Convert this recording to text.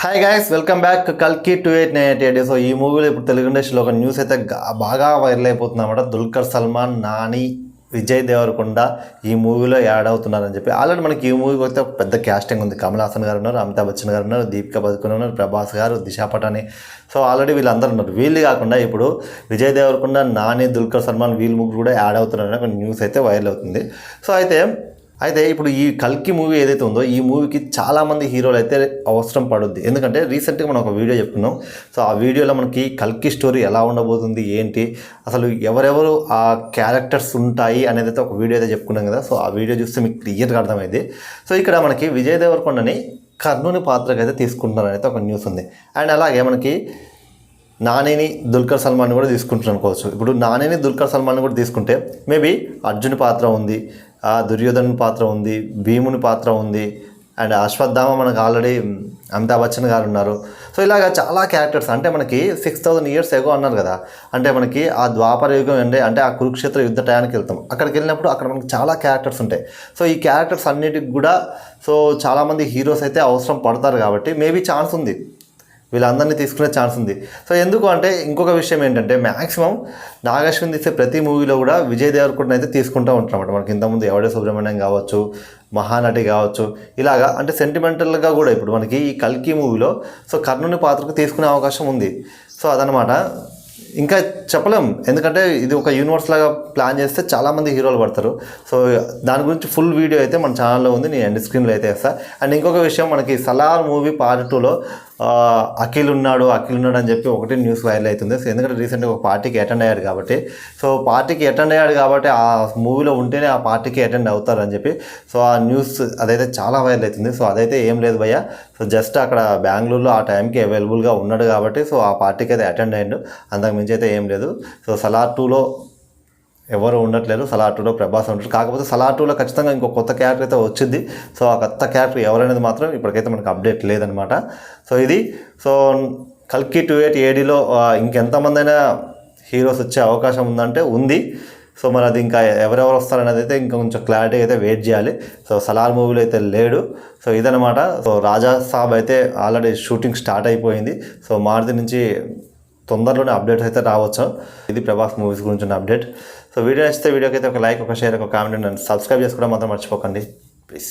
Hi guys welcome back కల్కి two eight nine eight eight so ఈ మూవీలో ఇప్పుడు తెలుగు ఇండస్ట్రీలో ఒక న్యూస్ అయితే బాగా వైరల్ అయిపోతుంది అనమాట దుల్కర్ సల్మాన్ నాని విజయ్ దేవరకొండ ఈ మూవీలో యాడ్ అవుతున్నారని చెప్పి. ఆల్రెడీ మనకి ఈ మూవీకి అయితే ఒక పెద్ద క్యాస్టింగ్ ఉంది. కమల్ హాసన్ గారు ఉన్నారు అమితాబ్ బచ్చన్ గారు ఉన్నారు దీపికా పదుకుని ఉన్నారు ప్రభాస్ గారు దిశా పటాని. సో ఆల్రెడీ వీళ్ళందరూ ఉన్నారు. వీళ్ళు కాకుండా ఇప్పుడు విజయ్ దేవరకొండ నాని దుల్కర్ సల్మాన్ వీళ్ళు ముగ్గురు కూడా యాడ్ అవుతున్నారని ఒక న్యూస్ అయితే వైరల్ అవుతుంది. సో అయితే అయితే ఇప్పుడు ఈ కల్కి మూవీ ఏదైతే ఉందో ఈ మూవీకి చాలామంది హీరోలు అయితే అవసరం పడుద్ది. ఎందుకంటే రీసెంట్గా మనం ఒక వీడియో చెప్పుకున్నాం. సో ఆ వీడియోలో మనకి కల్కి స్టోరీ ఎలా ఉండబోతుంది ఏంటి అసలు ఎవరెవరు ఆ క్యారెక్టర్స్ ఉంటాయి అనేది అయితే ఒక వీడియో అయితే చెప్పుకున్నాం కదా. సో ఆ వీడియో చూస్తే మీకు క్లియర్గా అర్థమైంది సో ఇక్కడ మనకి విజయ్ దేవరకొండని కర్ణుని పాత్రకి అయితే తీసుకుంటున్నారని అయితే ఒక న్యూస్ ఉంది. అండ్ అలాగే మనకి నానిని దుల్కర్ సల్మాన్ కూడా తీసుకుంటున్నాను అనుకోవచ్చు. ఇప్పుడు నానిని దుల్కర్ సల్మాన్ కూడా తీసుకుంటే మేబీ అర్జున్ పాత్ర ఉంది దుర్యోధన్ పాత్ర ఉంది భీముని పాత్ర ఉంది అండ్ అశ్వత్థామ మనకు ఆల్రెడీ అమితాబ్ బచ్చన్ గారు ఉన్నారు. సో ఇలాగ చాలా క్యారెక్టర్స్ అంటే మనకి సిక్స్ థౌసండ్ ఇయర్స్ ఎగో అన్నారు కదా అంటే మనకి ఆ ద్వాపర యుగం అంటే అంటే ఆ కురుక్షేత్ర యుద్ధ టయానికి వెళ్తాం. అక్కడికి వెళ్ళినప్పుడు అక్కడ మనకి చాలా క్యారెక్టర్స్ ఉంటాయి. సో ఈ క్యారెక్టర్స్ అన్నిటికి కూడా సో చాలామంది హీరోస్ అయితే అవసరం పడతారు కాబట్టి మేబీ ఛాన్స్ ఉంది. వీళ్ళందరినీ తీసుకునే ఛాన్స్ ఉంది. సో ఎందుకు అంటే ఇంకొక విషయం ఏంటంటే మ్యాక్సిమం నాగేశ్వరం తీసే ప్రతి మూవీలో కూడా విజయ్ దేవరకొండ అయితే తీసుకుంటూ ఉంటారన్నమాట మనకి ఇంతకుముందు ఎవడే సుబ్రహ్మణ్యం కావచ్చు మహానటి కావచ్చు ఇలాగా అంటే సెంటిమెంటల్గా కూడా ఇప్పుడు మనకి ఈ కల్కి మూవీలో సో కర్ణుని పాత్రకు తీసుకునే అవకాశం ఉంది. సో అదనమాట ఇంకా చెప్పలేం. ఎందుకంటే ఇది ఒక యూనివర్స్ లాగా ప్లాన్ చేస్తే చాలామంది హీరోలు పడతారు. సో దాని గురించి ఫుల్ వీడియో అయితే మన ఛానల్లో ఉంది. నేను ఎండ్ స్క్రీన్లో అయితే వేస్తాను అండ్ ఇంకొక విషయం మనకి సలార్ మూవీ పార్ట్ టూలో అఖిల్ ఉన్నాడు అఖిల్ ఉన్నాడు అని చెప్పి ఒకటి న్యూస్ వైరల్ అవుతుంది. సో ఎందుకంటే రీసెంట్గా ఒక పార్టీకి అటెండ్ అయ్యాడు కాబట్టి సో పార్టీకి అటెండ్ అయ్యాడు కాబట్టి ఆ మూవీలో ఉంటేనే ఆ పార్టీకి అటెండ్ అవుతారు అని చెప్పి సో ఆ న్యూస్ అదైతే చాలా వైరల్ అవుతుంది. సో అదైతే ఏం లేదు భయ్య. సో జస్ట్ అక్కడ బెంగళూరులో ఆ టైంకి అవైలబుల్గా ఉన్నాడు కాబట్టి సో ఆ పార్టీకి అయితే అటెండ్ అయ్యాడు. అంతకు మించి అయితే ఏం లేదు. సో సలార్ టూలో ఎవరు ఉండట్లేదు సలాటూలో టూలో ప్రభాస్ ఉంటారు కాకపోతే సలాటూలో టూలో ఖచ్చితంగా ఇంకో కొత్త క్యారెక్టర్ అయితే వచ్చింది. సో ఆ కొత్త క్యారెక్టర్ ఎవరనేది మాత్రం ఇప్పటికైతే మనకు అప్డేట్ లేదనమాట సో ఇది సో కల్కి టూ ఎయిట్ ఏడీలో ఇంకెంతమంది అయినా హీరోస్ వచ్చే అవకాశం ఉందంటే ఉంది. సో మరి అది ఇంకా ఎవరెవరు వస్తారనేది అయితే ఇంకా కొంచెం క్లారిటీ అయితే వెయిట్ చేయాలి. సో సలార్ మూవీలో అయితే లేడు. సో ఇదనమాట సో రాజా సాబ్ అయితే ఆల్రెడీ షూటింగ్ స్టార్ట్ అయిపోయింది. సో మారుతి నుంచి తొందరలోనే అప్డేట్స్ అయితే రావచ్చు. ఇది ప్రభాస్ మూవీస్ గురించి ఉన్న అప్డేట్. సో వీడియో నచ్చితే వీడియోకి అయితే ఒక లైక్ ఒక షేర్ ఒక కామెంట్ అండ్ సబ్స్క్రైబ్ చేసుకోవడం మాత్రం మర్చిపోకండి. ప్లీజ్